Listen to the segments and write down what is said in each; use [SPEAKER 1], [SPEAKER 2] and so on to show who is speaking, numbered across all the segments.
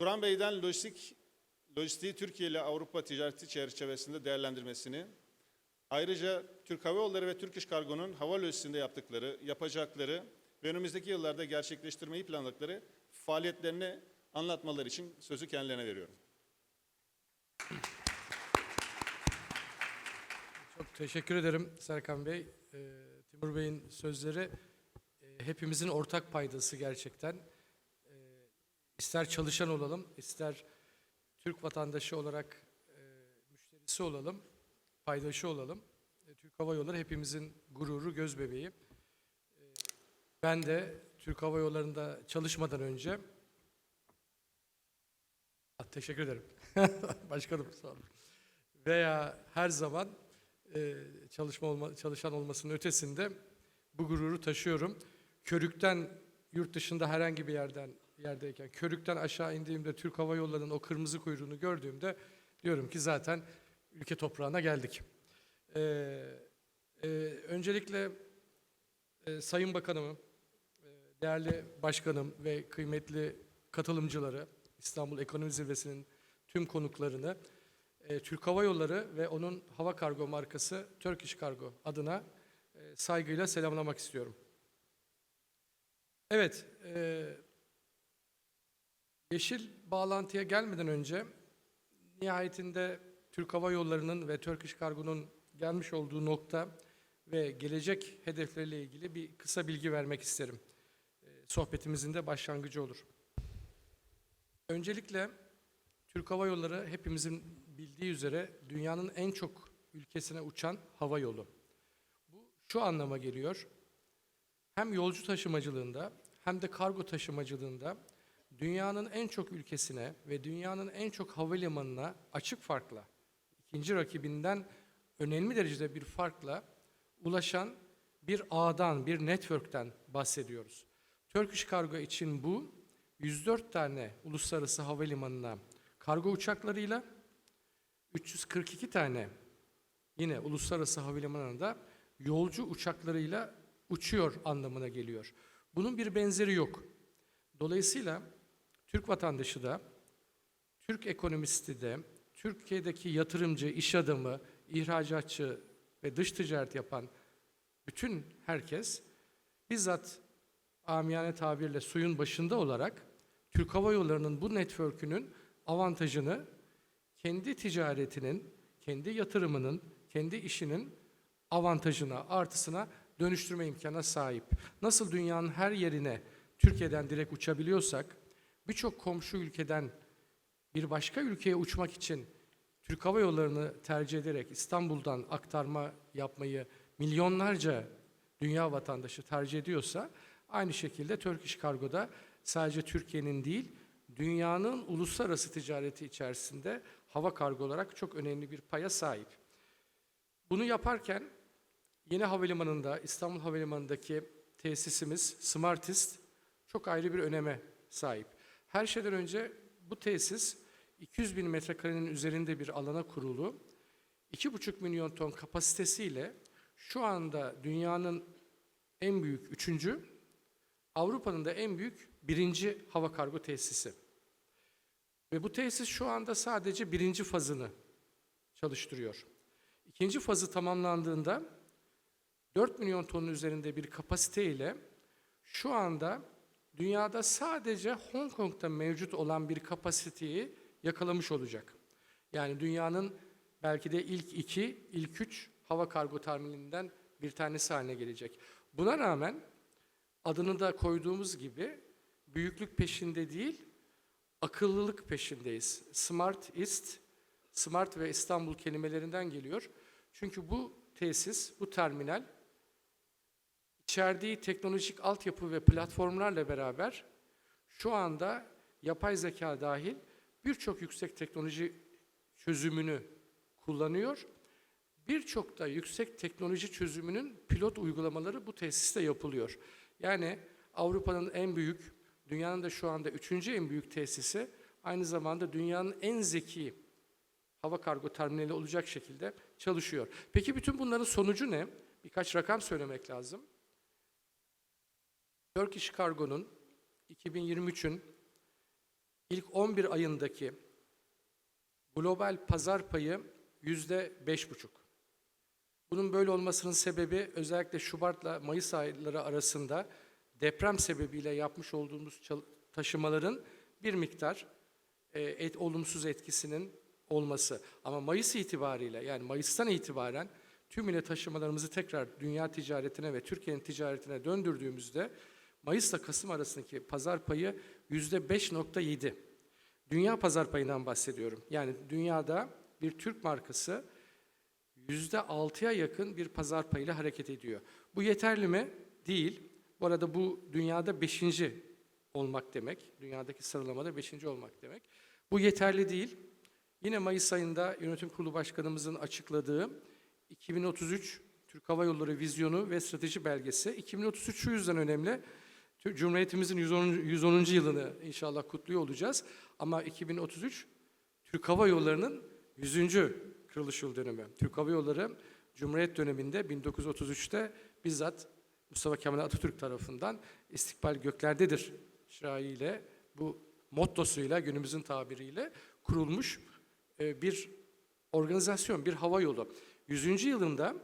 [SPEAKER 1] Turan Bey'den lojistik, lojistiği Türkiye ile Avrupa ticareti çerçevesinde değerlendirmesini, ayrıca Türk Hava Yolları ve Türk İş Kargo'nun hava lojistikinde yaptıkları, yapacakları ve önümüzdeki yıllarda gerçekleştirmeyi planladıkları faaliyetlerini anlatmaları için sözü kendilerine veriyorum.
[SPEAKER 2] Çok teşekkür ederim Serkan Bey. Ee, Timur Bey'in sözleri e, hepimizin ortak paydası gerçekten. İster çalışan olalım, ister Türk vatandaşı olarak e, müşterisi olalım, paydaşı olalım. E, Türk Hava Yolları hepimizin gururu, göz bebeği. Ee, ben de Türk Hava Yolları'nda çalışmadan önce Ah, teşekkür ederim. Başkanım sağ olun. Veya her zaman e, çalışma olma, çalışan olmasının ötesinde bu gururu taşıyorum. Körükten yurt dışında herhangi bir yerden yerdeyken Körükten aşağı indiğimde Türk Hava Yolları'nın o kırmızı kuyruğunu gördüğümde diyorum ki zaten ülke toprağına geldik. E, e, öncelikle e, Sayın Bakanımı, e, değerli başkanım ve kıymetli katılımcıları, İstanbul Ekonomi Zirvesi'nin tüm konuklarını e, Türk Hava Yolları ve onun hava kargo markası Turkish Cargo adına e, saygıyla selamlamak istiyorum. Evet, e, yeşil bağlantıya gelmeden önce nihayetinde Türk Hava Yolları'nın ve Turkish Cargo'nun gelmiş olduğu nokta ve gelecek hedefleriyle ilgili bir kısa bilgi vermek isterim. E, sohbetimizin de başlangıcı olur. Öncelikle Türk Hava Yolları hepimizin bildiği üzere dünyanın en çok ülkesine uçan hava yolu. Bu şu anlama geliyor. Hem yolcu taşımacılığında hem de kargo taşımacılığında dünyanın en çok ülkesine ve dünyanın en çok havalimanına açık farkla, ikinci rakibinden önemli derecede bir farkla ulaşan bir ağdan, bir network'ten bahsediyoruz. Turkish Cargo için bu 104 tane uluslararası havalimanına kargo uçaklarıyla 342 tane yine uluslararası havalimanında yolcu uçaklarıyla uçuyor anlamına geliyor. Bunun bir benzeri yok. Dolayısıyla Türk vatandaşı da, Türk ekonomisti de, Türkiye'deki yatırımcı, iş adamı, ihracatçı ve dış ticaret yapan bütün herkes bizzat amiyane tabirle suyun başında olarak Türk Hava Yolları'nın bu network'ünün avantajını kendi ticaretinin, kendi yatırımının, kendi işinin avantajına, artısına dönüştürme imkanına sahip. Nasıl dünyanın her yerine Türkiye'den direkt uçabiliyorsak, birçok komşu ülkeden bir başka ülkeye uçmak için Türk Hava Yolları'nı tercih ederek İstanbul'dan aktarma yapmayı milyonlarca dünya vatandaşı tercih ediyorsa, aynı şekilde Turkish Cargo'da sadece Türkiye'nin değil, dünyanın uluslararası ticareti içerisinde hava kargo olarak çok önemli bir paya sahip. Bunu yaparken yeni havalimanında, İstanbul Havalimanı'ndaki tesisimiz Smartist çok ayrı bir öneme sahip. Her şeyden önce bu tesis 200 bin metrekarenin üzerinde bir alana kurulu, 2,5 milyon ton kapasitesiyle şu anda dünyanın en büyük üçüncü, Avrupa'nın da en büyük birinci hava kargo tesisi. Ve bu tesis şu anda sadece birinci fazını çalıştırıyor. İkinci fazı tamamlandığında 4 milyon tonun üzerinde bir kapasite ile şu anda dünyada sadece Hong Kong'da mevcut olan bir kapasiteyi yakalamış olacak. Yani dünyanın belki de ilk iki, ilk üç hava kargo terminalinden bir tanesi haline gelecek. Buna rağmen adını da koyduğumuz gibi büyüklük peşinde değil, akıllılık peşindeyiz. Smart East, Smart ve İstanbul kelimelerinden geliyor. Çünkü bu tesis, bu terminal içerdiği teknolojik altyapı ve platformlarla beraber şu anda yapay zeka dahil birçok yüksek teknoloji çözümünü kullanıyor. Birçok da yüksek teknoloji çözümünün pilot uygulamaları bu tesiste yapılıyor. Yani Avrupa'nın en büyük, dünyanın da şu anda üçüncü en büyük tesisi, aynı zamanda dünyanın en zeki hava kargo terminali olacak şekilde çalışıyor. Peki bütün bunların sonucu ne? Birkaç rakam söylemek lazım. Turkish Cargo'nun 2023'ün ilk 11 ayındaki global pazar payı yüzde beş buçuk. Bunun böyle olmasının sebebi özellikle Şubat'la Mayıs ayları arasında deprem sebebiyle yapmış olduğumuz taşımaların bir miktar e, et, olumsuz etkisinin olması. Ama Mayıs itibariyle yani Mayıs'tan itibaren tümüyle taşımalarımızı tekrar dünya ticaretine ve Türkiye'nin ticaretine döndürdüğümüzde Mayıs'la Kasım arasındaki pazar payı yüzde 5.7. Dünya pazar payından bahsediyorum. Yani dünyada bir Türk markası yüzde altıya yakın bir pazar payıyla hareket ediyor. Bu yeterli mi? Değil. Bu arada bu dünyada beşinci olmak demek. Dünyadaki sıralamada beşinci olmak demek. Bu yeterli değil. Yine Mayıs ayında Yönetim Kurulu Başkanımızın açıkladığı 2033 Türk Hava Yolları Vizyonu ve Strateji Belgesi. 2033 şu yüzden önemli. Cumhuriyetimizin 110. 110. yılını inşallah kutluyor olacağız. Ama 2033 Türk Hava Yolları'nın 100. kuruluş yıl dönümü. Türk Hava Yolları Cumhuriyet döneminde 1933'te bizzat Mustafa Kemal Atatürk tarafından istikbal göklerdedir şiarıyla bu mottosuyla günümüzün tabiriyle kurulmuş e, bir organizasyon, bir hava yolu. 100. yılında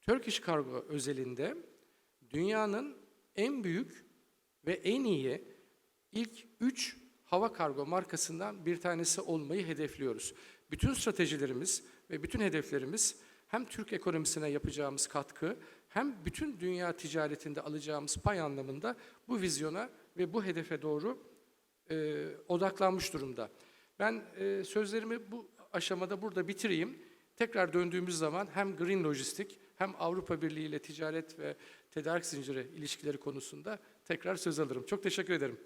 [SPEAKER 2] Turkish Cargo özelinde dünyanın en büyük ve en iyi ilk 3 hava kargo markasından bir tanesi olmayı hedefliyoruz. Bütün stratejilerimiz ve bütün hedeflerimiz hem Türk ekonomisine yapacağımız katkı hem bütün dünya ticaretinde alacağımız pay anlamında bu vizyona ve bu hedefe doğru e, odaklanmış durumda. Ben e, sözlerimi bu aşamada burada bitireyim. Tekrar döndüğümüz zaman hem Green Lojistik hem Avrupa Birliği ile ticaret ve tedarik zinciri ilişkileri konusunda tekrar söz alırım. Çok teşekkür ederim.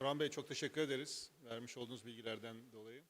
[SPEAKER 1] Orhan Bey çok teşekkür ederiz vermiş olduğunuz bilgilerden dolayı.